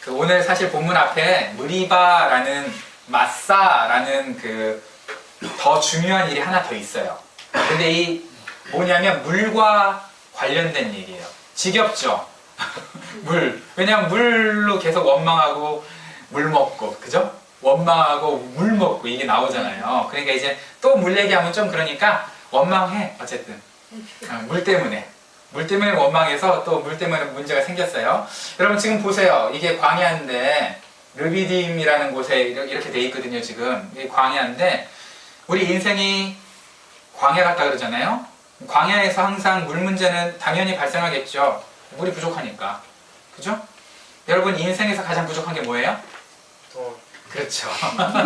그 오늘 사실 본문 앞에 무리바라는 마사라는 그 더 중요한 일이 하나 더 있어요. 근데 이 뭐냐면 물과 관련된 얘기예요. 지겹죠? 물. 왜냐면 물로 계속 원망하고 물 먹고, 그죠? 원망하고 물 먹고 이게 나오잖아요. 그러니까 이제 또 물 얘기하면 좀 그러니까 원망해, 어쨌든. 아, 물 때문에. 물 때문에 원망해서 또 물 때문에 문제가 생겼어요. 여러분 지금 보세요. 이게 광야인데, 르비딤이라는 곳에 이렇게 돼 있거든요, 지금. 이게 광야인데, 우리 인생이 광야 같다 그러잖아요. 광야에서 항상 물 문제는 당연히 발생하겠죠. 물이 부족하니까. 그죠? 여러분 인생에서 가장 부족한 게 뭐예요? 돈. 그렇죠.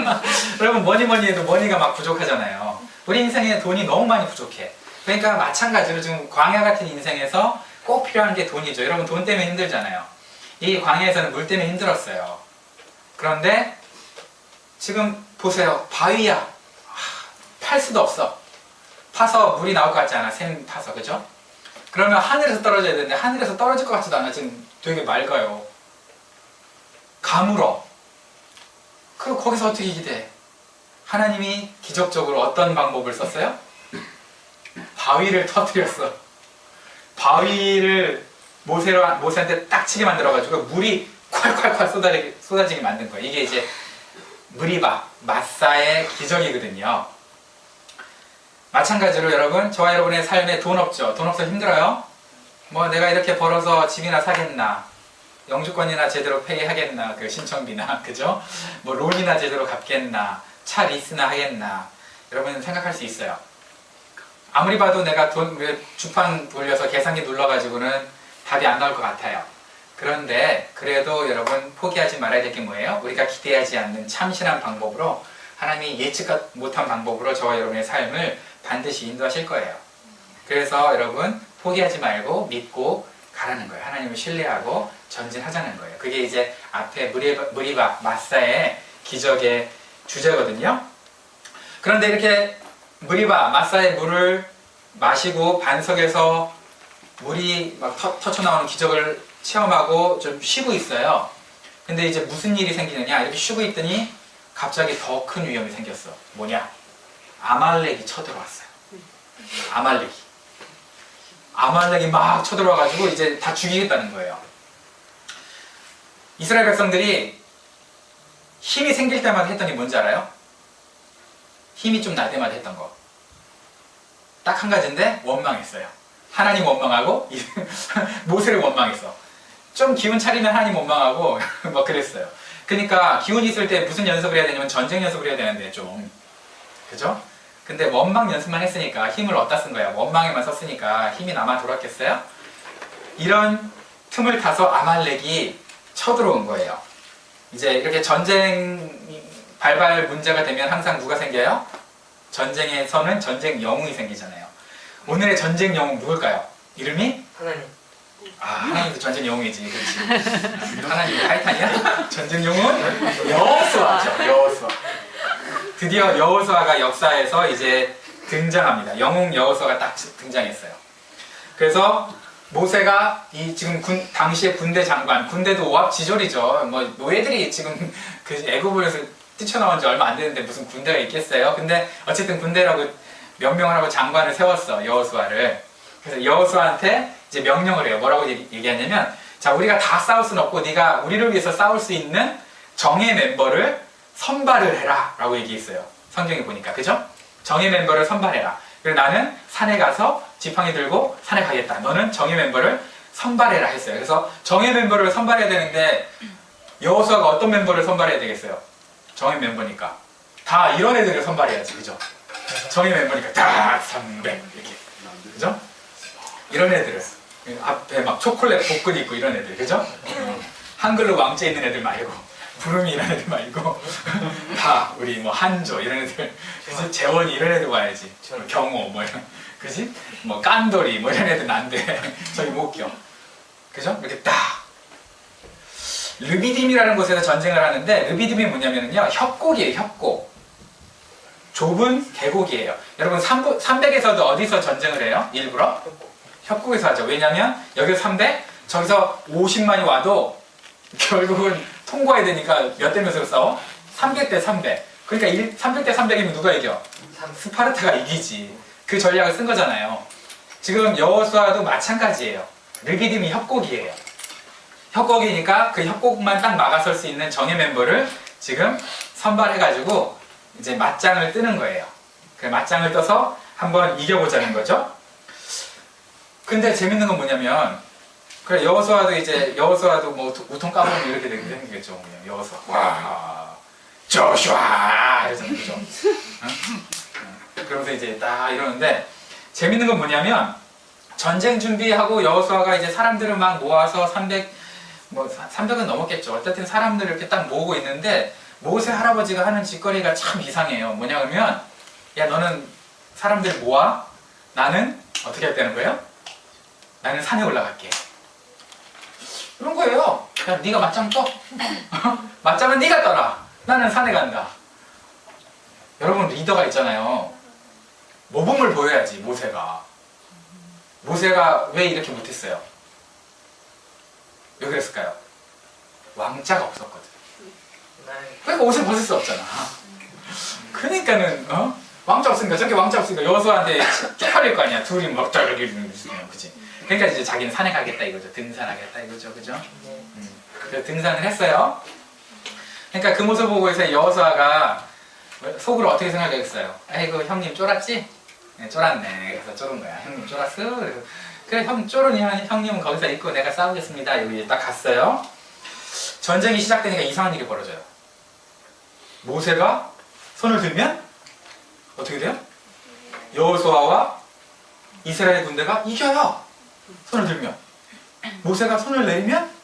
여러분 뭐니 뭐니 해도 머니가 막 부족하잖아요. 우리 인생에 돈이 너무 많이 부족해. 그러니까 마찬가지로 지금 광야 같은 인생에서 꼭 필요한 게 돈이죠. 여러분 돈 때문에 힘들잖아요. 이 광야에서는 물 때문에 힘들었어요. 그런데 지금 보세요. 바위야. 하, 팔 수도 없어. 파서 물이 나올 것 같지 않아? 샘 파서 그죠? 그러면 하늘에서 떨어져야 되는데 하늘에서 떨어질 것 같지도 않아. 지금 되게 맑아요. 가물어. 그럼 거기서 어떻게 기대? 하나님이 기적적으로 어떤 방법을 썼어요? 바위를 터뜨렸어. 바위를 모세로, 모세한테 딱 치게 만들어가지고 물이 콸콸콸 쏟아지게, 쏟아지게 만든 거예요. 이게 이제 무리바, 마사의 기적이거든요. 마찬가지로 여러분, 저와 여러분의 삶에 돈 없죠? 돈 없어 힘들어요? 뭐 내가 이렇게 벌어서 집이나 사겠나? 영주권이나 제대로 페이하겠나? 그 신청비나, 그죠? 뭐 론이나 제대로 갚겠나? 차 리스나 하겠나? 여러분 생각할 수 있어요. 아무리 봐도 내가 돈, 그 주판 돌려서 계산기 눌러가지고는 답이 안 나올 것 같아요. 그런데 그래도 여러분 포기하지 말아야 될 게 뭐예요? 우리가 기대하지 않는 참신한 방법으로 하나님이 예측 못한 방법으로 저와 여러분의 삶을 반드시 인도하실 거예요. 그래서 여러분 포기하지 말고 믿고 가라는 거예요. 하나님을 신뢰하고 전진하자는 거예요. 그게 이제 앞에 무리바, 무리바 마사의 기적의 주제거든요. 그런데 이렇게 무리바 마사의 물을 마시고 반석에서 물이 막 터, 터쳐 나오는 기적을 체험하고 좀 쉬고 있어요. 근데 이제 무슨 일이 생기느냐 이렇게 쉬고 있더니 갑자기 더 큰 위험이 생겼어. 뭐냐? 아말렉이 쳐들어왔어요. 아말렉이. 아말렉이 막 쳐들어와가지고 이제 다 죽이겠다는 거예요. 이스라엘 백성들이 힘이 생길 때마다 했더니 뭔지 알아요? 힘이 좀 날 때마다 했던 거. 딱 한 가지인데 원망했어요. 하나님 원망하고 모세를 원망했어. 좀 기운 차리면 하나님 원망하고 뭐 그랬어요. 그러니까 기운 있을 때 무슨 연습을 해야 되냐면 전쟁 연습을 해야 되는데 좀 그죠? 근데 원망 연습만 했으니까 힘을 어디다 쓴 거야? 원망에만 썼으니까 힘이 남아 돌았겠어요? 이런 틈을 타서 아말렉이 쳐들어온 거예요. 이제 이렇게 전쟁 발발 문제가 되면 항상 누가 생겨요? 전쟁에서는 전쟁 영웅이 생기잖아요. 오늘의 전쟁 영웅 누굴까요? 이름이? 하나님. 아, 하나님도 전쟁 영웅이지, 그렇지. 하나님 타이탄이야? 전쟁 영웅은 여호수아죠, 여호수아. 드디어 여호수아가 역사에서 이제 등장합니다. 영웅 여호수아가 딱 등장했어요. 그래서 모세가 이 지금 군, 당시의 군대 장관, 군대도 오합지졸이죠. 뭐 노예들이 지금 그 애굽에서 뛰쳐나온 지 얼마 안 되는데 무슨 군대가 있겠어요? 근데 어쨌든 군대라고 명명을 하고 장관을 세웠어 여호수아를. 그래서 여호수아한테 이제 명령을 해요. 뭐라고 얘기, 얘기하냐면 자 우리가 다 싸울 수는 없고 네가 우리를 위해서 싸울 수 있는 정예 멤버를 선발을 해라 라고 얘기했어요. 성경에 보니까 그죠? 정예 멤버를 선발해라. 그리고 나는 산에 가서 지팡이 들고 산에 가겠다. 너는 정예 멤버를 선발해라 했어요. 그래서 정예 멤버를 선발해야 되는데 여호수아가 어떤 멤버를 선발해야 되겠어요? 정예 멤버니까 다 이런 애들을 선발해야지 그죠? 정예 멤버니까 다 300 이렇게 그죠? 이런 애들을 앞에 막 초콜릿 복근 있고 이런 애들 그죠? 어. 한글로 왕자 있는 애들 말고 부름이 이런 애들 말고 다 우리 뭐 한조 이런 애들 그지? 재원이 이런 애들 와야지 경호 뭐 이런 그지? 뭐 깐돌이 뭐 이런 애들은 안돼 저기 못 껴. 그죠? 이렇게 딱 르비딤이라는 곳에서 전쟁을 하는데 르비딤이 뭐냐면요 협곡이에요 협곡 좁은 계곡이에요 여러분 300에서도 어디서 전쟁을 해요? 일부러? 협곡 에서 하죠 왜냐면 여기 300 저기서 50만이 와도 결국은 통과해야 되니까 몇 대 몇으로 싸워? 300대 300. 그러니까 1, 300대 300이면 누가 이겨? 스파르타가 이기지. 그 전략을 쓴 거잖아요. 지금 여호수아도 마찬가지예요. 르비딤이 협곡이에요. 협곡이니까 그 협곡만 딱 막아설 수 있는 정예 멤버를 지금 선발해가지고 이제 맞짱을 뜨는 거예요. 그 맞짱을 떠서 한번 이겨보자는 거죠. 근데 재밌는 건 뭐냐면 그래 여호수아도 이제 여호수아도 뭐 우통 까보면 이렇게 되게 생기겠죠. 그냥 여호수아 와 조슈아 이러잖아요. 그죠? 응? 응. 그러면서 이제 딱 이러는데 재밌는 건 뭐냐면 전쟁 준비하고 여호수아가 이제 사람들을 막 모아서 300 뭐 300은 넘었겠죠. 어쨌든 사람들을 이렇게 딱 모으고 있는데 모세 할아버지가 하는 짓거리가 참 이상해요. 뭐냐면 야 너는 사람들 모아 나는 어떻게 했다는 거예요? 나는 산에 올라갈게. 그런 거예요. 야 네가 맞짱 떠. 맞짱은 네가 떠라. 나는 산에 간다. 여러분 리더가 있잖아요. 모범을 보여야지 모세가. 모세가 왜 이렇게 못했어요? 왜 그랬을까요? 왕자가 없었거든. 그러니까 옷을 벗을 수 없잖아. 그러니까는 어? 왕자 없으니까 저렇게 왕자 없으니까 여수한테 쪽팔릴 거 아니야. 둘이 막 저렇게 이러면 그지. 그러니까 이제 자기는 산에 가겠다 이거죠. 등산하겠다 이거죠. 그죠? 음. 그래서 등산을 했어요. 그러니까 그 모습 보고 이제 여호수아가 속으로 어떻게 생각했어요? 아이고 형님 쫄았지? 네, 쫄았네. 그래서 쫄은 거야. 형님 쫄았어? 그래서 그래 형 쫄은 형, 형님은 거기서 있고 내가 싸우겠습니다. 여기 딱 갔어요. 전쟁이 시작되니까 이상한 일이 벌어져요. 모세가 손을 들면 어떻게 돼요? 여호수아와 이스라엘 군대가 이겨요. 손을 들면 모세가 손을 내리면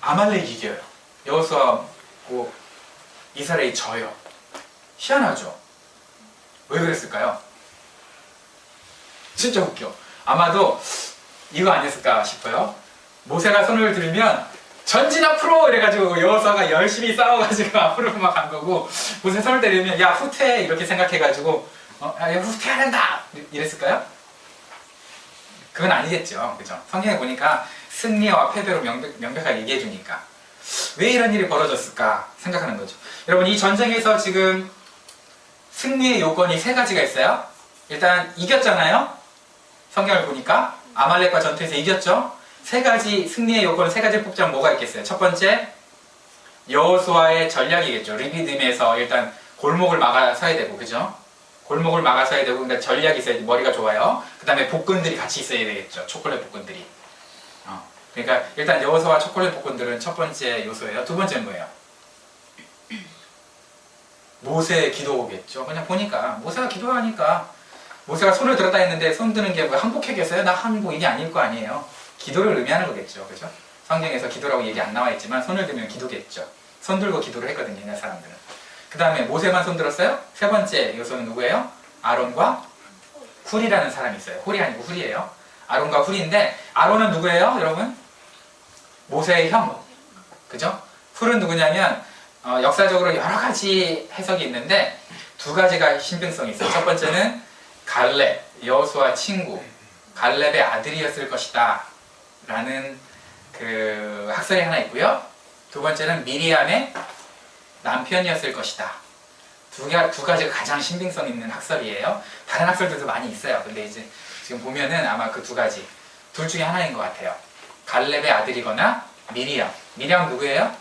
아말렉이 이겨요. 여호수아고 이스라엘이 져요. 희한하죠? 왜 그랬을까요? 진짜 웃겨. 아마도 이거 아니었을까 싶어요. 모세가 손을 들면 전진 앞으로 이래가지고 여호수아가 열심히 싸워가지고 앞으로 막 간 거고 모세 손을 때리면 야 후퇴 이렇게 생각해가지고 어, 야, 후퇴해야 된다 이랬을까요? 그건 아니겠죠. 그죠? 성경에 보니까 승리와 패배로 명백, 명백하게 얘기해 주니까 왜 이런 일이 벌어졌을까 생각하는 거죠. 여러분 이 전쟁에서 지금 승리의 요건이 세 가지가 있어요. 일단 이겼잖아요. 성경을 보니까 아말렉과 전투에서 이겼죠. 세 가지 승리의 요건 세 가지 뽑자면 뭐가 있겠어요? 첫 번째 여호수아의 전략이겠죠. 리비딤에서 일단 골목을 막아서야 되고 그죠? 골목을 막아서야 되고 그러니까 전략이 있어야 돼. 머리가 좋아요. 그 다음에 복근들이 같이 있어야 되겠죠. 초콜릿 복근들이. 어. 그러니까 일단 여호수아 초콜릿 복근들은 첫 번째 요소예요. 두 번째는 뭐예요? 모세의 기도겠죠. 그냥 보니까 모세가 기도하니까 모세가 손을 들었다 했는데 손 드는 게뭐 항복했겠어요? 나 항복이 아닐 거 아니에요. 기도를 의미하는 거겠죠. 그죠? 성경에서 기도라고 얘기 안 나와 있지만 손을 들면 기도겠죠. 손 들고 기도를 했거든요. 옛날 사람들은. 그 다음에 모세만 손 들었어요? 세 번째 요소는 누구예요? 아론과 훌이라는 사람이 있어요. 훌이 아니고 훌이에요. 아론과 훌인데 아론은 누구예요? 여러분? 모세의 형. 그죠? 훌은 누구냐면 어, 역사적으로 여러 가지 해석이 있는데 두 가지가 신빙성이 있어요. 첫 번째는 갈렙, 여호수아 친구, 갈렙의 아들이었을 것이다. 라는 그 학설이 하나 있고요. 두 번째는 미리암의 남편이었을 것이다. 두, 가, 두 가지가 가장 신빙성 있는 학설이에요. 다른 학설들도 많이 있어요. 근데 이제 지금 보면은 아마 그 두 가지 둘 중에 하나인 것 같아요. 갈렙의 아들이거나 미리암. 미리암 누구예요?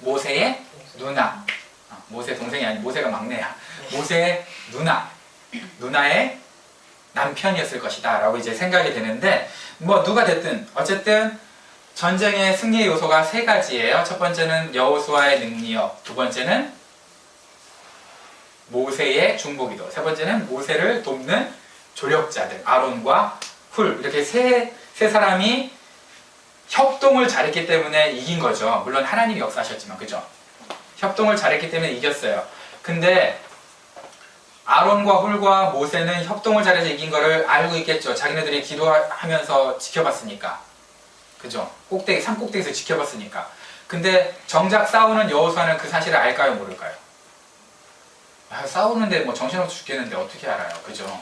모세의 누나. 어, 모세 동생이 아니 모세가 막내야. 모세의 누나. 누나의 남편이었을 것이다. 라고 이제 생각이 되는데 뭐 누가 됐든 어쨌든 전쟁의 승리의 요소가 세 가지예요. 첫 번째는 여호수아의 능력, 두 번째는 모세의 중보기도, 세 번째는 모세를 돕는 조력자들 아론과 훌 이렇게 세, 세 사람이 협동을 잘했기 때문에 이긴 거죠. 물론 하나님이 역사하셨지만 그죠? 협동을 잘했기 때문에 이겼어요. 근데 아론과 훌과 모세는 협동을 잘해서 이긴 거를 알고 있겠죠. 자기네들이 기도하면서 지켜봤으니까. 그죠? 꼭대기, 산 꼭대기에서 지켜봤으니까. 근데 정작 싸우는 여호수아는 그 사실을 알까요, 모를까요? 아, 싸우는데 뭐 정신없이 죽겠는데 어떻게 알아요, 그죠?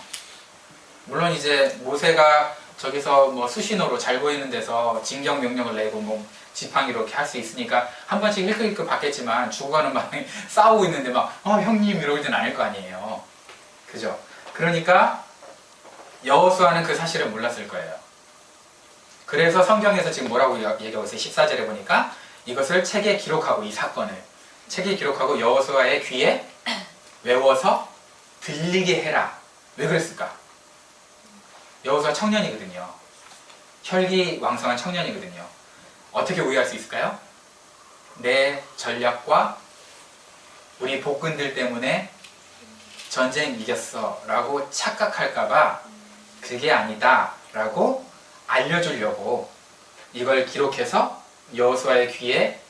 물론 이제 모세가 저기서 뭐 수신호로 잘 보이는 데서 진경 명령을 내고 뭐 지팡이 이렇게 할 수 있으니까 한 번씩 힐끗힐끗 받겠지만 죽어가는 마음에 싸우고 있는데 막 어, 형님 이러고 있는 아닐 거 아니에요. 그죠? 그러니까 여호수아는 그 사실을 몰랐을 거예요. 그래서 성경에서 지금 뭐라고 얘기하고 있어요? 14절에 보니까 이것을 책에 기록하고 이 사건을 책에 기록하고 여호수아의 귀에 외워서 들리게 해라. 왜 그랬을까? 여호수아 청년이거든요. 혈기 왕성한 청년이거든요. 어떻게 오해할 수 있을까요? 내 전략과 우리 복근들 때문에 전쟁 이겼어 라고 착각할까봐 그게 아니다 라고 알려주려고 이걸 기록해서 여호수아의 귀에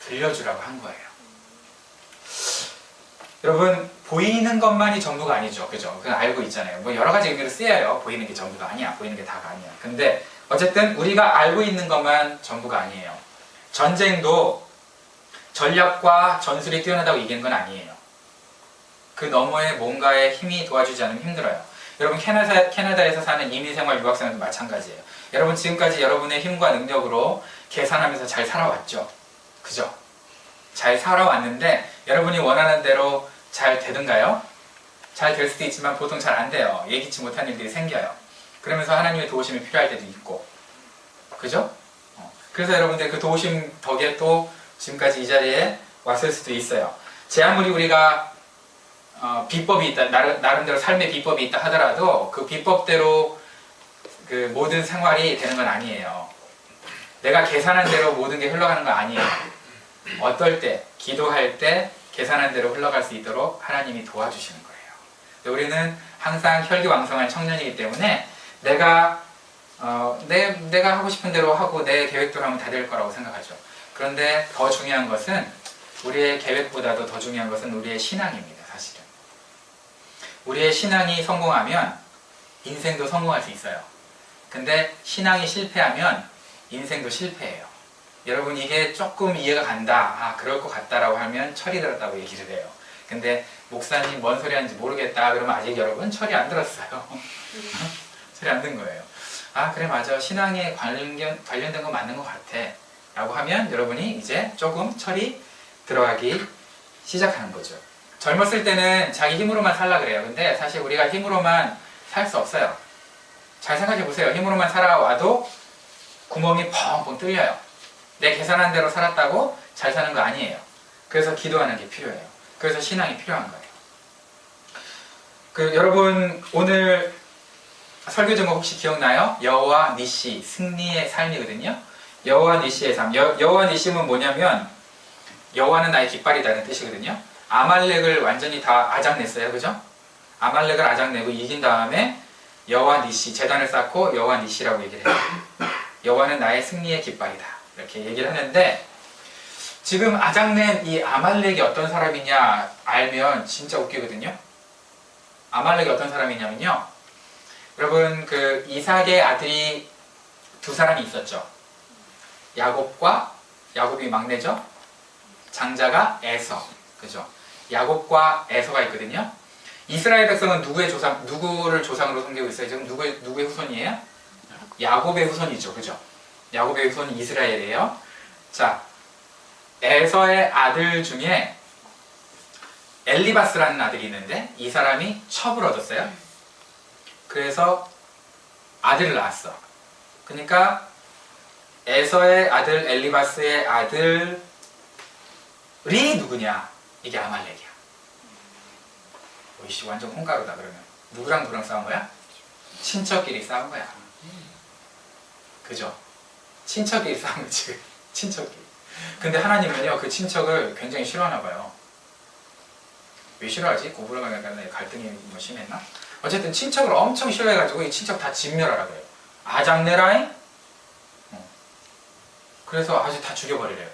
들려주라고 한 거예요. 여러분 보이는 것만이 전부가 아니죠, 그죠? 그냥 알고 있잖아요. 뭐 여러 가지 의미로 쓰여요. 보이는 게 전부가 아니야, 보이는 게 다가 아니야. 근데 어쨌든 우리가 알고 있는 것만 전부가 아니에요. 전쟁도 전략과 전술이 뛰어나다고 이기는 건 아니에요. 그 너머에 뭔가의 힘이 도와주지 않으면 힘들어요. 여러분 캐나다, 캐나다에서 사는 이민생활 유학생도 마찬가지예요. 여러분 지금까지 여러분의 힘과 능력으로 계산하면서 잘 살아왔죠. 그죠? 잘 살아왔는데 여러분이 원하는 대로 잘 되든가요? 잘 될 수도 있지만 보통 잘 안 돼요. 예기치 못한 일들이 생겨요. 그러면서 하나님의 도우심이 필요할 때도 있고 그죠? 어. 그래서 여러분들 그 도우심 덕에 또 지금까지 이 자리에 왔을 수도 있어요. 제 아무리 우리가 어, 비법이 있다, 나름, 나름 대로 삶의 비법이 있다 하더라도 그 비법대로 그 모든 생활이 되는 건 아니에요. 내가 계산한 대로 모든 게 흘러가는 건 아니에요. 어떨 때, 기도할 때 계산한 대로 흘러갈 수 있도록 하나님이 도와주시는 거예요. 우리는 항상 혈기왕성한 청년이기 때문에 내가 어, 내, 내가 하고 싶은 대로 하고 내 계획대로 하면 다 될 거라고 생각하죠. 그런데 더 중요한 것은 우리의 계획보다도 더 중요한 것은 우리의 신앙입니다. 우리의 신앙이 성공하면 인생도 성공할 수 있어요. 근데 신앙이 실패하면 인생도 실패해요. 여러분 이게 조금 이해가 간다. 아 그럴 것 같다라고 하면 철이 들었다고 얘기를 해요. 근데 목사님 뭔 소리 하는지 모르겠다 그러면 아직 여러분 철이 안 들었어요. 철이 안 든 거예요. 아 그래 맞아 신앙에 관련, 관련된 거 맞는 것 같아 라고 하면 여러분이 이제 조금 철이 들어가기 시작하는 거죠. 젊었을 때는 자기 힘으로만 살라 그래요. 근데 사실 우리가 힘으로만 살 수 없어요. 잘 생각해 보세요. 힘으로만 살아와도 구멍이 펑펑 뚫려요. 내 계산한 대로 살았다고 잘 사는 거 아니에요. 그래서 기도하는 게 필요해요. 그래서 신앙이 필요한 거예요. 그 여러분 오늘 설교 제목 혹시 기억나요? 여호와 니시 승리의 삶이거든요. 여호와 니시의 삶. 여, 여호와 니시는 뭐냐면 여호와는 나의 깃발이다는 뜻이거든요. 아말렉을 완전히 다 아작냈어요. 그죠? 아말렉을 아작내고 이긴 다음에 여호와 니시 재단을 쌓고 여호와 니시라고 얘기를 해요. 여호와는 나의 승리의 깃발이다. 이렇게 얘기를 하는데 지금 아작낸 이 아말렉이 어떤 사람이냐 알면 진짜 웃기거든요. 아말렉이 어떤 사람이냐면요. 여러분 그 이삭의 아들이 두 사람이 있었죠. 야곱과 야곱이 막내죠. 장자가 에서 그죠. 야곱과 에서가 있거든요. 이스라엘 백성은 누구의 조상 누구를 조상으로 섬기고 있어요? 지금 누구의 누구의 후손이에요? 야곱의 후손이죠. 그죠? 야곱의 후손이 이스라엘이에요. 자, 에서의 아들 중에 엘리바스라는 아들이 있는데 이 사람이 첩을 얻었어요. 그래서 아들을 낳았어. 그러니까 에서의 아들 엘리바스의 아들이 누구냐? 이게 아말렉이야. 오 이씨 완전 콩가루다 그러면 누구랑 누구랑 싸운 거야? 친척끼리 싸운 거야. 그죠? 친척끼리 싸운 거지. 친척끼리. 근데 하나님은요 그 친척을 굉장히 싫어하나 봐요. 왜 싫어하지? 고부랑 갈등이 뭐 심했나? 어쨌든 친척을 엄청 싫어해가지고 이 친척 다 진멸하라 그래요. 아장내라잉? 어. 그래서 아주 다 죽여버리래요.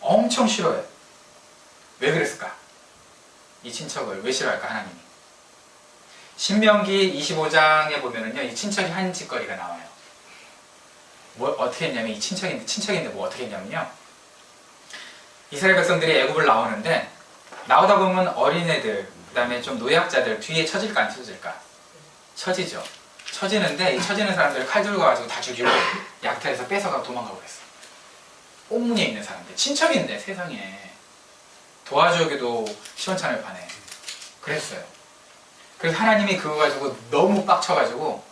엄청 싫어해. 왜 그랬을까? 이 친척을 왜 싫어할까 하나님이? 신명기 25장에 보면은요 이 친척이 한 짓거리가 나와요. 뭐 어떻게 했냐면 이 친척인데 친척인데 뭐 어떻게 했냐면요 이스라엘 백성들이 애굽을 나오는데 나오다 보면 어린애들 그 다음에 좀 노약자들 뒤에 처질까 안 처질까? 처지죠. 처지는데 이 처지는 사람들 칼 들고 가지고 다 죽이고 약탈해서 뺏어가고 도망가고 그랬어. 옥문에 있는 사람들 친척인데 세상에 도와주기도 시원찮을 판에 그랬어요. 그래서 하나님이 그거 가지고 너무 빡쳐가지고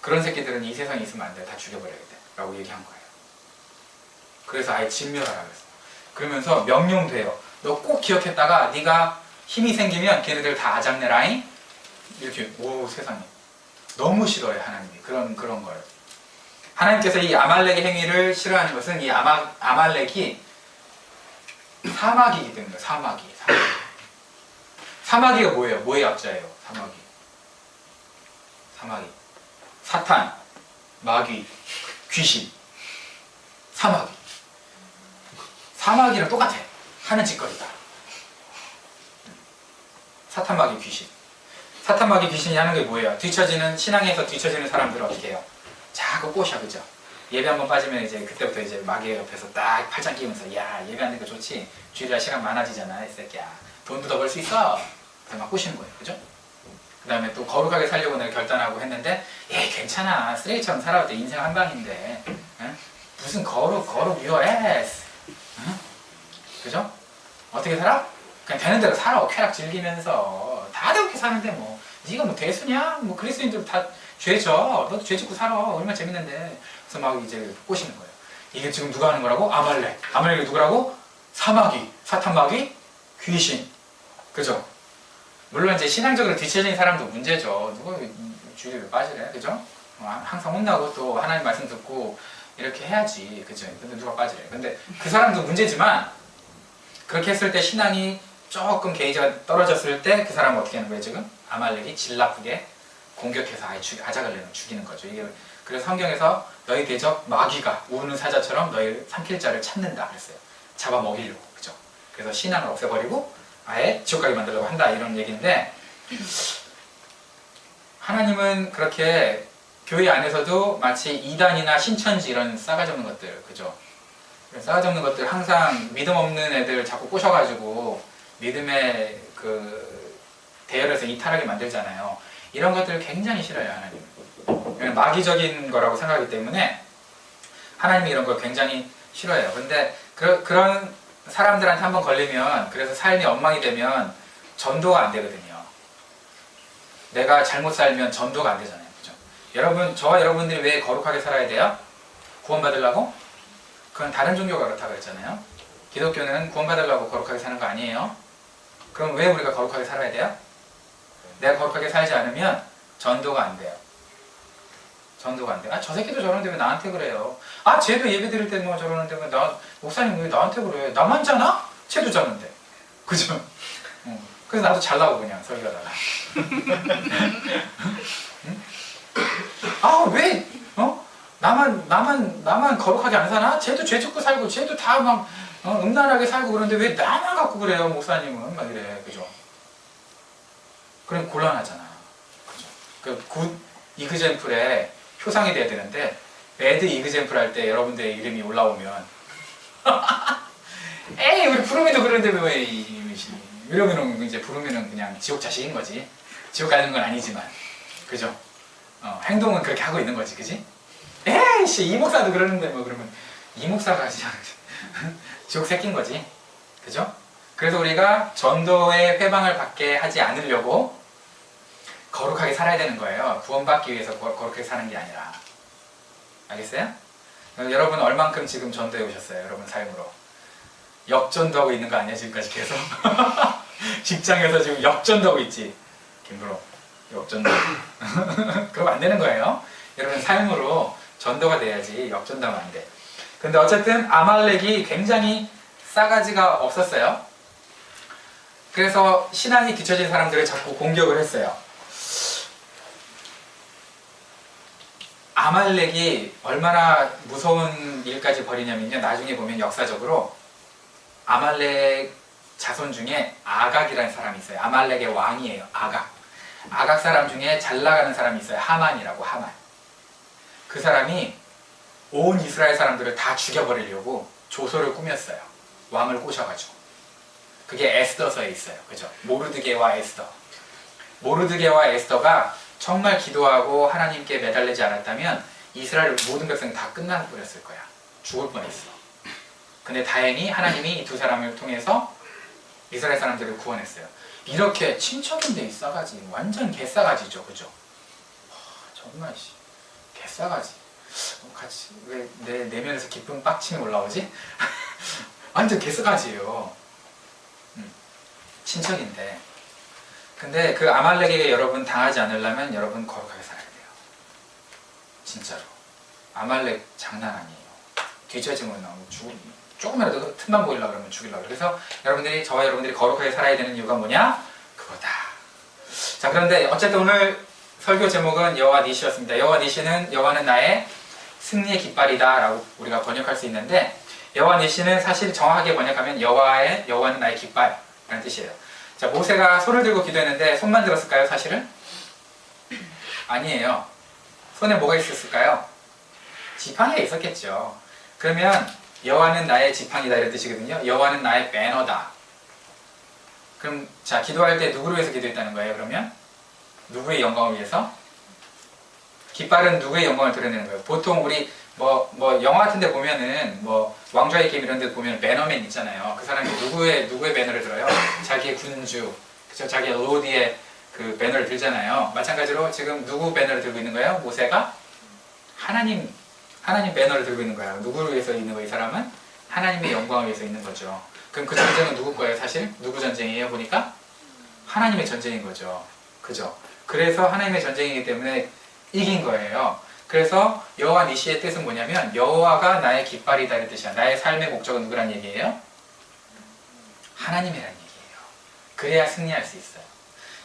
그런 새끼들은 이 세상에 있으면 안 돼. 다 죽여버려야겠다. 라고 얘기한 거예요. 그래서 아예 진멸하라 그랬어. 그러면서 명령돼요. 너 꼭 기억했다가 네가 힘이 생기면 걔네들 다 아잡내라잉 이렇게 오 세상에 너무 싫어해 하나님이 그런 그런 걸 하나님께서 이 아말렉의 행위를 싫어하는 것은 이 아마, 아말렉이 사마귀이기 때문에 사마귀 사마귀가 뭐예요? 뭐의 약자예요? 사마귀 사마귀 사탄 마귀 귀신 사마귀 사마귀랑 똑같아 하는 짓거리다 사탄 마귀 귀신 사탄 마귀 귀신이 하는 게 뭐예요? 뒤처지는 신앙에서 뒤처지는 사람들은 어떻게 해요? 자꾸 꼬셔 그죠? 예배 한 번 빠지면 이제 그때부터 이제 마귀 옆에서 딱 팔짱 끼면서 야 예배 안 되니까 좋지? 주일날 시간 많아지잖아 이 새끼야. 돈도 더 벌 수 있어. 그래서 막 꼬시는 거예요. 그죠? 그 다음에 또 거룩하게 살려고 내가 결단하고 했는데 예 괜찮아. 쓰레기처럼 살아도 돼. 인생 한 방인데. 응? 무슨 거룩 거룩 유어 에스 응? 그죠? 어떻게 살아? 그냥 되는 대로 살아. 쾌락 즐기면서. 다들 그렇게 사는데 뭐. 네가 뭐 대수냐? 뭐 그리스도인들 다 죄져 너도 죄 짓고 살아. 얼마나 재밌는데 그래서 막 이제 꼬시는 거예요 이게 지금 누가 하는 거라고? 아말렉 아말렉이 누구라고? 사마귀 사탄마귀 귀신 그죠? 물론 이제 신앙적으로 뒤처진 사람도 문제죠 누가 주일에 왜 빠지래 그죠? 어, 항상 혼나고 또 하나님 말씀 듣고 이렇게 해야지 그죠? 근데 누가 빠지래 근데 그 사람도 문제지만 그렇게 했을 때 신앙이 조금 게이지가 떨어졌을 때 그 사람은 어떻게 하는 거예요 지금? 아말렉이 질 나쁘게 공격해서 아예 죽, 아작을 내는 죽이는 거죠. 이게 그래서 성경에서 너희 대적 마귀가 우는 사자처럼 너희 삼킬 자를 찾는다 그랬어요. 잡아 먹이려고 그죠? 그래서 신앙을 없애버리고 아예 지옥 가게 만들려고 한다 이런 얘기인데 하나님은 그렇게 교회 안에서도 마치 이단이나 신천지 이런 싸가지 없는 것들 그죠? 싸가지 없는 것들 항상 믿음 없는 애들 자꾸 꼬셔가지고 믿음의 그 대열에서 이탈하게 만들잖아요. 이런 것들을 굉장히 싫어요 하나님. 마귀적인 거라고 생각하기 때문에 하나님이 이런 걸 굉장히 싫어해요. 근데 그, 그런 사람들한테 한번 걸리면 그래서 삶이 엉망이 되면 전도가 안 되거든요. 내가 잘못 살면 전도가 안 되잖아요. 그죠? 여러분, 저와 여러분들이 왜 거룩하게 살아야 돼요? 구원받으려고? 그건 다른 종교가 그렇다 그랬잖아요. 기독교는 구원받으려고 거룩하게 사는 거 아니에요. 그럼 왜 우리가 거룩하게 살아야 돼요? 내가 거룩하게 살지 않으면 전도가 안 돼요. 전도가 안 돼. 아, 저 새끼도 저러는데 왜 나한테 그래요? 아, 쟤도 예배 드릴 때뭐 저러는데 왜 나, 목사님 왜 나한테 그래? 나만 자나? 쟤도 자는데. 그죠? 어. 그래서 나도 잘라고 그냥 설교하다가. 응? 아, 왜, 어? 나만, 나만, 나만 거룩하게 안 사나? 쟤도 죄 짓고 살고, 쟤도 다 막, 어, 음란하게 살고 그러는데 왜 나만 갖고 그래요, 목사님은? 막 이래. 그죠? 그럼 곤란하잖아. 그죠? 그, 굿 이그젠플에 표상이 돼야 되는데, 배드 이그젠플 할 때 여러분들의 이름이 올라오면, 에이, 우리 부르미도 그러는데 왜, 이, 이러면은 이제 부르면은 그냥 지옥 자식인 거지. 지옥 가는 건 아니지만. 그죠? 어, 행동은 그렇게 하고 있는 거지, 그지? 에이씨, 이 목사도 그러는데 뭐 그러면, 이 목사가 지옥 새끼인 거지. 그죠? 그래서 우리가 전도의 회방을 받게 하지 않으려고 거룩하게 살아야 되는 거예요. 구원받기 위해서 거, 거룩하게 사는 게 아니라. 알겠어요? 여러분 얼만큼 지금 전도해 오셨어요? 여러분 삶으로. 역전도 하고 있는 거 아니야 지금까지 계속? 직장에서 지금 역전도 하고 있지? 김브로 역전도 그러면 안 되는 거예요. 여러분 삶으로 전도가 돼야지 역전도하면 안 돼. 근데 어쨌든 아말렉이 굉장히 싸가지가 없었어요. 그래서 신앙이 뒤처진 사람들을 자꾸 공격을 했어요. 아말렉이 얼마나 무서운 일까지 벌이냐면요. 나중에 보면 역사적으로 아말렉 자손 중에 아각이라는 사람이 있어요. 아말렉의 왕이에요. 아각. 아각 사람 중에 잘 나가는 사람이 있어요. 하만이라고 하만. 그 사람이 온 이스라엘 사람들을 다 죽여버리려고 조소를 꾸몄어요. 왕을 꼬셔가지고. 그게 에스더서에 있어요. 그죠? 모르드게와 에스더. 모르드게와 에스더가 정말 기도하고 하나님께 매달리지 않았다면 이스라엘 모든 백성이 다 끝나버렸을 거야. 죽을 뻔했어. 근데 다행히 하나님이 이 두 사람을 통해서 이스라엘 사람들을 구원했어요. 이렇게 친척인데 이 싸가지 완전 개싸가지죠, 그죠? 와, 정말 씨, 개싸가지. 어, 같이 왜 내 내면에서 기쁨 빡침이 올라오지? 완전 개싸가지예요. 음, 친척인데. 근데 그 아말렉에게 여러분 당하지 않으려면 여러분 거룩하게 살아야 돼요. 진짜로. 아말렉 장난 아니에요. 뒤처지면 나오고 죽 조금이라도 틈만 보이려고 그러면 죽이려고. 그래서 여러분들이 저와 여러분들이 거룩하게 살아야 되는 이유가 뭐냐? 그거다. 자 그런데 어쨌든 오늘 설교 제목은 여호와 니시였습니다. 여호와 니시는 여호와는 나의 승리의 깃발이다라고 우리가 번역할 수 있는데 여호와 니시는 사실 정확하게 번역하면 여호와의 여호와는 나의 깃발이라는 뜻이에요. 자 모세가 손을 들고 기도했는데 손만 들었을까요? 사실은 아니에요. 손에 뭐가 있었을까요? 지팡이가 있었겠죠. 그러면 여호와는 나의 지팡이다 이런 뜻이거든요. 여호와는 나의 배너다. 그럼 자 기도할 때 누구를 위해서 기도했다는 거예요? 그러면 누구의 영광을 위해서? 깃발은 누구의 영광을 드러내는 거예요? 보통 우리 뭐, 뭐 영화 같은 데 보면은 뭐 왕좌의 게임 이런 데 보면 배너맨 있잖아요. 그 사람이 누구의 누구의 배너를 들어요? 자기의 군주, 그죠? 자기의 로디의 그 배너를 들잖아요. 마찬가지로 지금 누구 배너를 들고 있는 거예요? 모세가 하나님 하나님 배너를 들고 있는 거예요. 누구를 위해서 있는 거예요? 이 사람은 하나님의 영광을 위해서 있는 거죠. 그럼 그 전쟁은 누구 거예요? 사실 누구 전쟁이에요? 보니까 하나님의 전쟁인 거죠. 그죠? 그래서 하나님의 전쟁이기 때문에 이긴 거예요. 그래서 여호와 니시의 뜻은 뭐냐면 여호와가 나의 깃발이다 이런 뜻이야. 나의 삶의 목적은 누구란 얘기예요? 하나님이란 얘기예요. 그래야 승리할 수 있어요.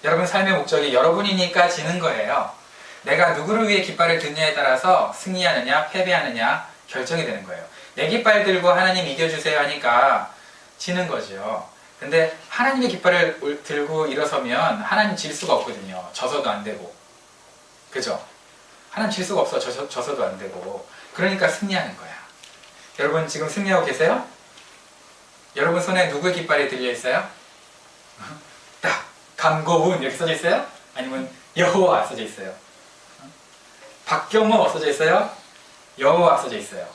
여러분 삶의 목적이 여러분이니까 지는 거예요. 내가 누구를 위해 깃발을 드냐에 따라서 승리하느냐 패배하느냐 결정이 되는 거예요. 내 깃발 들고 하나님 이겨주세요 하니까 지는 거죠. 근데 하나님의 깃발을 올- 들고 일어서면 하나님 질 수가 없거든요. 져서도 안 되고. 그죠? 하나님 질 수가 없어. 져서, 져서도 안 되고. 그러니까 승리하는 거야. 여러분 지금 승리하고 계세요? 여러분 손에 누구의 깃발이 들려 있어요? 딱 강고운 이렇게 써져 있어요? 아니면 여호와 써져 있어요? 박경호 써져 있어요? 여호와 써져 있어요.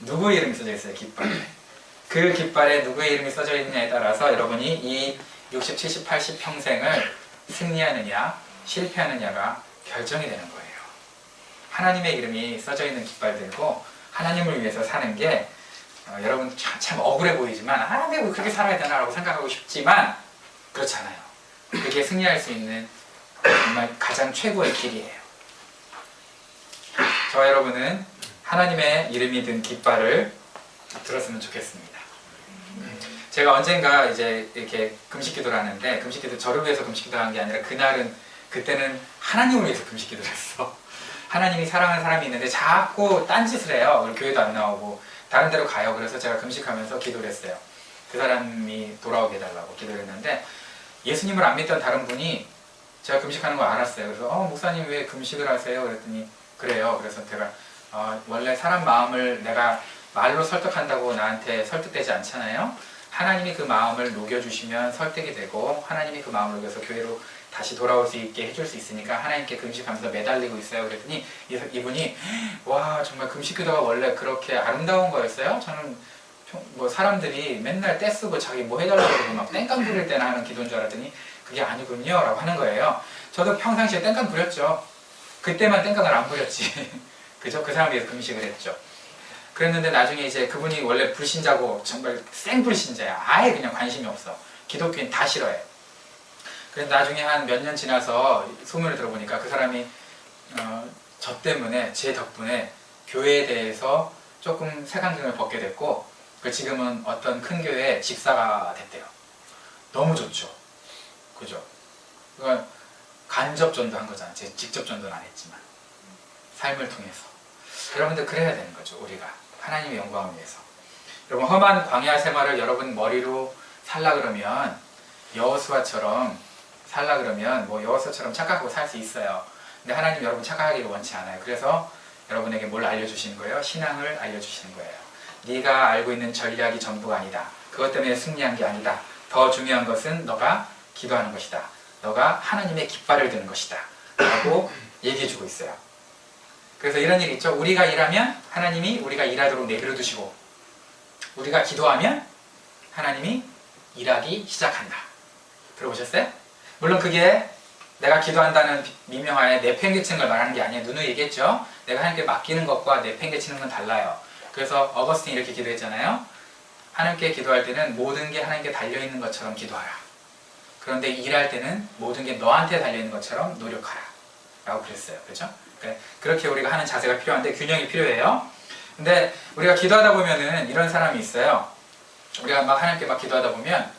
누구 이름이 써져 있어요? 깃발. 그 깃발에 누구의 이름이 써져 있느냐에 따라서 여러분이 이 60, 70, 80 평생을 승리하느냐 실패하느냐가 결정이 되는 거예요. 하나님의 이름이 써져 있는 깃발 들고 하나님을 위해서 사는 게 어, 여러분 참, 참 억울해 보이지만 아 내가 왜 그렇게 살아야 되나라고 생각하고 싶지만 그렇지 않아요. 그게 승리할 수 있는 정말 가장 최고의 길이에요. 저와 여러분은 하나님의 이름이 든 깃발을 들었으면 좋겠습니다. 제가 언젠가 이제 이렇게 금식 기도를 하는데 금식 기도 저를 위해서 금식 기도 한 게 아니라 그날은 그때는 하나님을 위해서 금식 기도를 했어. 하나님이 사랑하는 사람이 있는데 자꾸 딴짓을 해요. 우리 교회도 안 나오고 다른 데로 가요. 그래서 제가 금식하면서 기도를 했어요. 그 사람이 돌아오게 해달라고 기도를 했는데 예수님을 안 믿던 다른 분이 제가 금식하는 거 알았어요. 그래서 어 목사님 왜 금식을 하세요? 그랬더니 그래요. 그래서 제가 어, 원래 사람 마음을 내가 말로 설득한다고 나한테 설득되지 않잖아요. 하나님이 그 마음을 녹여주시면 설득이 되고 하나님이 그 마음을 녹여서 교회로 다시 돌아올 수 있게 해줄 수 있으니까 하나님께 금식하면서 매달리고 있어요. 그랬더니 이- 이분이 와 정말 금식 기도가 원래 그렇게 아름다운 거였어요? 저는 평- 뭐 사람들이 맨날 떼쓰고 자기 뭐 해달라고 그러고 막 땡깡 부릴 때나 하는 기도인 줄 알았더니 그게 아니군요 라고 하는 거예요. 저도 평상시에 땡깡 부렸죠. 그때만 땡깡을 안 부렸지. 그죠? 그 사람 위해서 금식을 했죠. 그랬는데 나중에 이제 그분이 원래 불신자고 정말 생 불신자야. 아예 그냥 관심이 없어. 기독교인 다 싫어해. 그래서 나중에 한 몇 년 지나서 소문을 들어보니까 그 사람이 어, 저 때문에 제 덕분에 교회에 대해서 조금 색안경을 벗게 됐고 그 지금은 어떤 큰 교회에 집사가 됐대요. 너무 좋죠. 그죠? 그건 간접 전도한 거잖아. 제 직접 전도는 안 했지만 삶을 통해서 여러분들 그래야 되는 거죠. 우리가 하나님의 영광을 위해서. 여러분 험한 광야 생활을 여러분 머리로 살라 그러면 여호수아처럼 살라 그러면 뭐 여호수아처럼 착각하고 살 수 있어요. 근데 하나님 여러분 착각하기를 원치 않아요. 그래서 여러분에게 뭘 알려주시는 거예요? 신앙을 알려주시는 거예요. 네가 알고 있는 전략이 전부가 아니다. 그것 때문에 승리한 게 아니다. 더 중요한 것은 너가 기도하는 것이다. 너가 하나님의 깃발을 드는 것이다. 라고 얘기해주고 있어요. 그래서 이런 일이 있죠. 우리가 일하면 하나님이 우리가 일하도록 내버려 두시고 우리가 기도하면 하나님이 일하기 시작한다. 들어보셨어요? 물론 그게 내가 기도한다는 미명하에 내팽개치는 걸 말하는 게 아니에요. 누누이 얘기했죠. 내가 하나님께 맡기는 것과 내팽개치는 건 달라요. 그래서 어거스틴 이렇게 기도했잖아요. 하나님께 기도할 때는 모든 게 하나님께 달려 있는 것처럼 기도하라. 그런데 일할 때는 모든 게 너한테 달려 있는 것처럼 노력하라. 라고 그랬어요. 그렇죠? 그러니까 그렇게 우리가 하는 자세가 필요한데 균형이 필요해요. 근데 우리가 기도하다 보면은 이런 사람이 있어요. 우리가 막 하나님께 막 기도하다 보면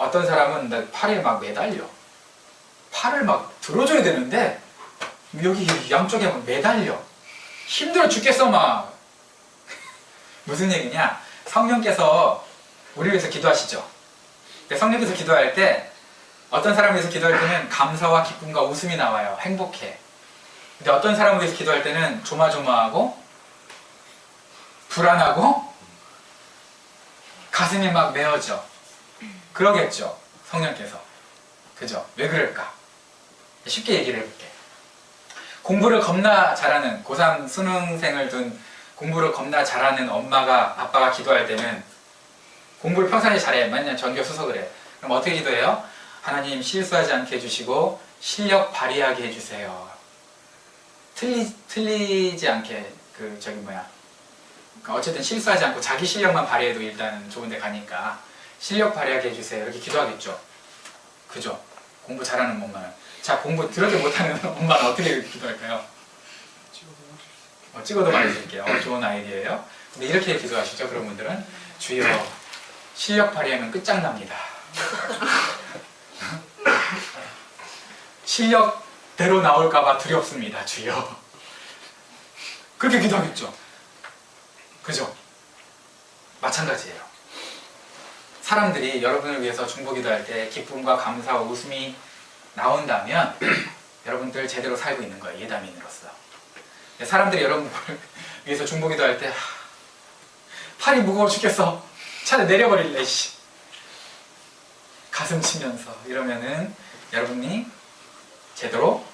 어떤 사람은 나 팔에 막 매달려. 팔을 막 들어줘야 되는데 여기 양쪽에 막 매달려. 힘들어 죽겠어 막. 무슨 얘기냐? 성령께서 우리 위해서 기도하시죠. 성령께서 기도할 때 어떤 사람을 위해서 기도할 때는 감사와 기쁨과 웃음이 나와요. 행복해. 근데 어떤 사람을 위해서 기도할 때는 조마조마하고 불안하고 가슴이 막 메어져. 그러겠죠. 성령께서. 그죠? 왜 그럴까? 쉽게 얘기를 해볼게. 공부를 겁나 잘하는 고3 수능생을 둔 공부를 겁나 잘하는 엄마가 아빠가 기도할 때는 공부를 평상시에 잘해. 맨날 전교 수석을 해. 그럼 어떻게 기도해요? 하나님 실수하지 않게 해주시고 실력 발휘하게 해주세요. 틀리, 틀리지 않게 그 저기 뭐야 그러니까 어쨌든 실수하지 않고 자기 실력만 발휘해도 일단 좋은 데 가니까 실력 발휘하게 해주세요. 이렇게 기도하겠죠. 그죠? 공부 잘하는 엄마는. 자, 공부 들어도 못하는 엄마는 어떻게 기도할까요? 어, 찍어도 말해줄게요. 어, 좋은 아이디어예요. 근데 이렇게 기도하시죠. 그런 분들은 주여 실력 발휘하면 끝장납니다. 실력대로 나올까봐 두렵습니다. 주여. 그렇게 기도하겠죠. 그죠? 마찬가지예요. 사람들이 여러분을 위해서 중보 기도 할 때 기쁨과 감사와 웃음이 나온다면 여러분들 제대로 살고 있는 거예요. 예담인으로서. 사람들이 여러분을 위해서 중보 기도 할 때 하, 팔이 무거워 죽겠어. 차라리 내려버릴래. 씨. 가슴 치면서 이러면은 여러분이 제대로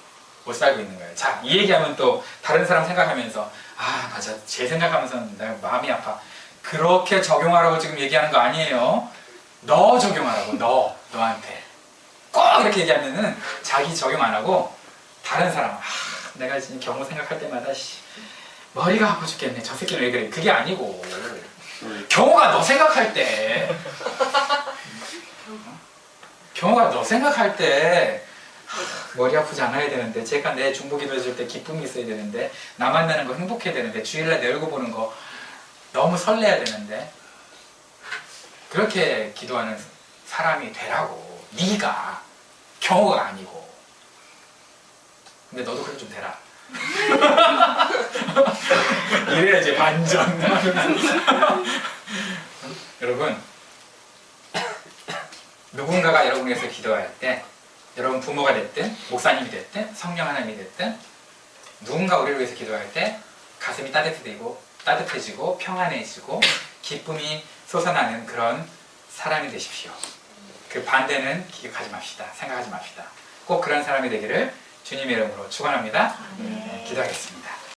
못 살고 있는 거예요. 자, 이 얘기하면 또 다른 사람 생각하면서 아, 맞아. 제 생각하면서는 내가 마음이 아파. 그렇게 적용하라고 지금 얘기하는 거 아니에요. 너 적용하라고. 너. 너한테. 꼭 이렇게 얘기하면은 자기 적용 안 하고 다른 사람. 아, 내가 지금 경우 생각할 때마다 씨, 머리가 아파 죽겠네. 저 새끼는 왜 그래? 그게 아니고. 경호가 너 생각할 때 경호가 너 생각할 때 하, 머리 아프지 않아야 되는데 제가 내 중보기도 해줄 때 기쁨이 있어야 되는데 나 만나는 거 행복해야 되는데 주일날 내 얼굴 보는 거 너무 설레야 되는데 그렇게 기도하는 사람이 되라고. 네가 경호가 아니고. 근데 너도 그렇게 좀 되라. 이래야지 반전. 여러분 누군가가 여러분을 위해서 기도할 때 여러분 부모가 됐든 목사님이 됐든 성령 하나님이 됐든 누군가 우리를 위해서 기도할 때 가슴이 따뜻해지고 따뜻해지고 평안해지고 기쁨이 솟아나는 그런 사람이 되십시오. 그 반대는 기억하지 맙시다. 생각하지 맙시다. 꼭 그런 사람이 되기를 주님의 이름으로 축원합니다. 네, 기도하겠습니다.